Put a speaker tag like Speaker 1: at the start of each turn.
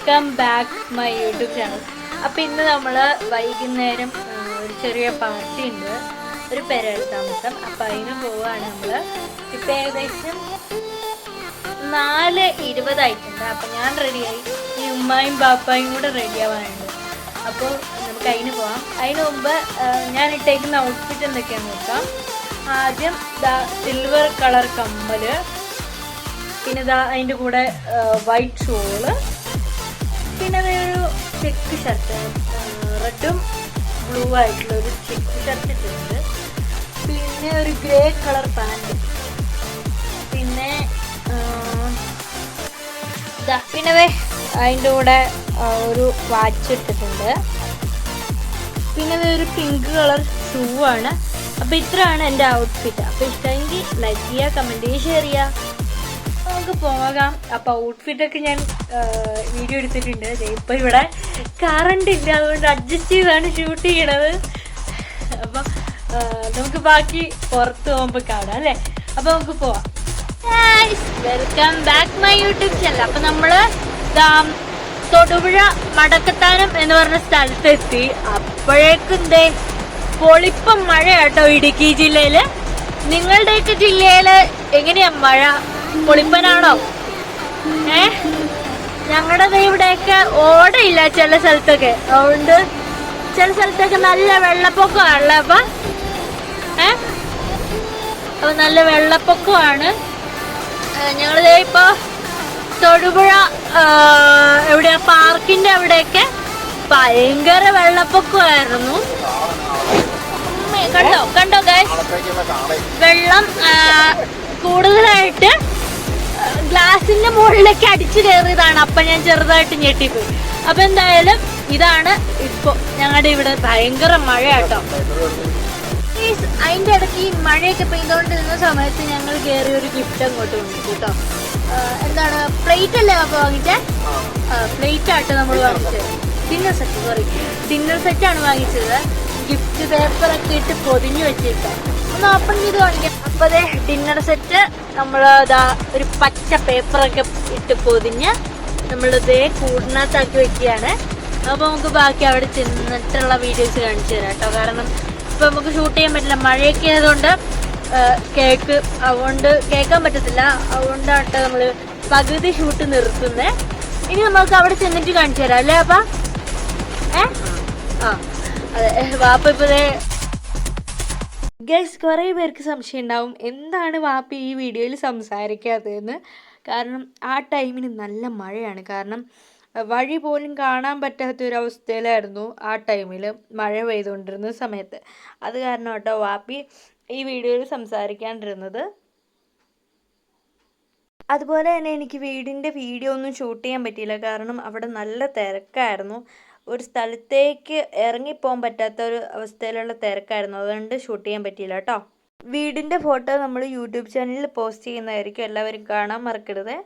Speaker 1: Welcome back my YouTube channel അപ്പോൾ ഇന്ന് നമ്മൾ വൈകുന്നേരം ഒരു ചെറിയ പാർട്ടി ഉണ്ട്. ഒരു പെരൽ താമസം. അപ്പം അതിന് പോവുകയാണ് നമ്മൾ ഇപ്പം ഏകദേശം നാല് ഇരുപതായിട്ടുണ്ട് അപ്പം ഞാൻ റെഡിയായി ഈ ഉമ്മായും ബാപ്പായും കൂടെ റെഡി ആവാനുണ്ട്. അപ്പോൾ നമുക്ക് അതിന് പോവാം. അതിന് മുമ്പ് ഞാൻ ഇട്ടേക്കുന്ന ഔട്ട്ഫിറ്റ് എന്തൊക്കെയാണെന്ന് നോക്കാം. ആദ്യം സിൽവർ കളർ കമ്മൽ. പിന്നെ ഇതാ അതിന്റെ കൂടെ വൈറ്റ് ഷോൾ ദേ ഒരു ചെക്ക് ഷർട്ട് റെഡും ബ്ലൂ ആയിട്ടുള്ള ഒരു ചെക്ക് ഷർട്ട് ഇട്ടിട്ടുണ്ട്. പിന്നെ ഒരു ഗ്രേ കളർ പാന്റ്. പിന്നെ പിന്നെ അതിന്റെ കൂടെ ഒരു വാച്ച് ഇട്ടിട്ടുണ്ട്. പിന്നെ ഒരു പിങ്ക് കളർ ഷൂ ആണ്. അപ്പോൾ ഇത്രയാണ് എന്റെ ഔട്ട്ഫിറ്റ് അപ്പോൾ ഇഷ്ടമെങ്കിൽ ലൈക്ക് ചെയ്യുക കമന്റ് ചെയ്യുക ഷെയർ ചെയ്യുക. നമുക്ക് പോകാം. അപ്പോൾ ഔട്ട്ഫിറ്റൊക്കെ ഞാൻ വീഡിയോ എടുത്തിട്ടുണ്ട്. ദേ ഇപ്പൊ ഇവിടെ കറണ്ട് ഇല്ല. അതുകൊണ്ട് അഡ്ജസ്റ്റ് ചെയ്താണ് ഷൂട്ട് ചെയ്യണത്. അപ്പം നമുക്ക് ബാക്കി പുറത്ത് പോകുമ്പോൾ കാണാം അല്ലേ? അപ്പോൾ നമുക്ക് പോവാം. Welcome back my YouTube channel അപ്പം നമ്മൾ തൊടുപുഴ മടക്കത്താനം എന്ന് പറഞ്ഞ സ്ഥലത്തെത്തി. അപ്പോഴേക്കും ദേ പൊളിപ്പം മഴ കേട്ടോ ഇടുക്കി ജില്ലയിൽ. നിങ്ങളുടെയൊക്കെ ജില്ലയിൽ എങ്ങനെയാ മഴ? പൊളിപ്പനാണോ? ഏ? ഞങ്ങളുടെ ഇവിടെയൊക്കെ ഓടയില്ല ചില സ്ഥലത്തൊക്കെ. അതുകൊണ്ട് ചില സ്ഥലത്തൊക്കെ നല്ല വെള്ളപ്പൊക്കമാണല്ലേ അപ്പൊ. ഏ? അപ്പൊ നല്ല വെള്ളപ്പൊക്കമാണ്. ഞങ്ങളിതേ ഇപ്പൊ തൊടുപുഴ എവിടെയാ പാർക്കിന്റെ അവിടെയൊക്കെ ഭയങ്കര വെള്ളപ്പൊക്കമായിരുന്നു. കണ്ടോ കണ്ടോ ഗൈസ് വെള്ളം കൂടുതലായിട്ട് ഗ്ലാസിന്റെ മുകളിലേക്ക് അടിച്ചു കയറിയതാണ്. അപ്പൊ ഞാൻ ചെറുതായിട്ട് ഞെട്ടിപ്പോയി. അപ്പൊ എന്തായാലും ഇതാണ് ഇപ്പൊ ഞങ്ങളുടെ ഇവിടെ ഭയങ്കര മഴ കേട്ടോ അതിന്റെ ഇടയ്ക്ക് ഈ മഴയൊക്കെ പെയ്തുകൊണ്ടിരുന്ന സമയത്ത് ഞങ്ങൾ കയറി ഒരു ഗിഫ്റ്റ് അങ്ങോട്ട് കൊണ്ടു കേട്ടോ എന്താണ് പ്ലേറ്റ് അല്ലേ അപ്പൊ വാങ്ങിച്ചേ? പ്ലേറ്റ് ആട്ടോ നമ്മൾ വാങ്ങിച്ചത് dinner set sorry dinner set ആണ് വാങ്ങിച്ചത്. ഗിഫ്റ്റ് പേപ്പർ ഒക്കെ ഇട്ട് പൊതിഞ്ഞു വെച്ചിട്ട്. ഒന്ന് ഓപ്പൺ ചെയ്ത് കാണിക്കാം. അപ്പൊ അതെ ഡിന്നർ സെറ്റ് നമ്മൾ ഇതാ ഒരു പച്ച പേപ്പറൊക്കെ ഇട്ട് പൊതിഞ്ഞ് നമ്മളിതേ കൂടിനകത്താക്കി വെക്കുകയാണ്. അപ്പൊ നമുക്ക് ബാക്കി അവിടെ ചെന്നിട്ടുള്ള വീഡിയോസ് കാണിച്ചു തരാം കേട്ടോ. കാരണം ഇപ്പൊ നമുക്ക് ഷൂട്ട് ചെയ്യാൻ പറ്റില്ല. മഴയൊക്കെ ആയതുകൊണ്ട് കേക്ക് അതുകൊണ്ട് കേൾക്കാൻ പറ്റത്തില്ല. അതുകൊണ്ടാട്ടോ നമ്മൾ പകുതി ഷൂട്ട് നിർത്തുന്നത് ഇനി നമുക്ക് അവിടെ ചെന്നിട്ട് കാണിച്ചു തരാം. അല്ലേ അപ്പ? ഏ? ആ അതെ. വാപ്പ ഇപ്പൊ ദേ ഗൈസ് കുറേ പേർക്ക് സംശയം ഉണ്ടാവും എന്താണ് വാപ്പി ഈ വീഡിയോയിൽ സംസാരിക്കാത്തതെന്ന്? കാരണം ആ ടൈമിന് നല്ല മഴയാണ്. കാരണം വഴി പോലും കാണാൻ പറ്റാത്ത ഒരു അവസ്ഥയിലായിരുന്നു ആ ടൈമിൽ മഴ പെയ്തുകൊണ്ടിരുന്ന സമയത്ത്. അത് കാരണം കേട്ടോ വാപ്പി ഈ വീഡിയോയിൽ സംസാരിക്കാണ്ടിരുന്നത്. അതുപോലെ തന്നെ എനിക്ക് വീടിന്റെ വീഡിയോ ഒന്നും ഷൂട്ട് ചെയ്യാൻ പറ്റിയില്ല. കാരണം അവിടെ നല്ല തിരക്കായിരുന്നു. ഒരു സ്ഥലത്തേക്ക് ഇറങ്ങിപ്പോകാൻ പറ്റാത്ത ഒരു അവസ്ഥയിലുള്ള തിരക്കായിരുന്നു. അതുകൊണ്ട് ഷൂട്ട് ചെയ്യാൻ പറ്റിയില്ല കേട്ടോ. വീടിന്റെ ഫോട്ടോ നമ്മൾ യൂട്യൂബ് ചാനലിൽ പോസ്റ്റ് ചെയ്യുന്നതായിരിക്കും. എല്ലാവരും കാണാൻ മറക്കരുത്.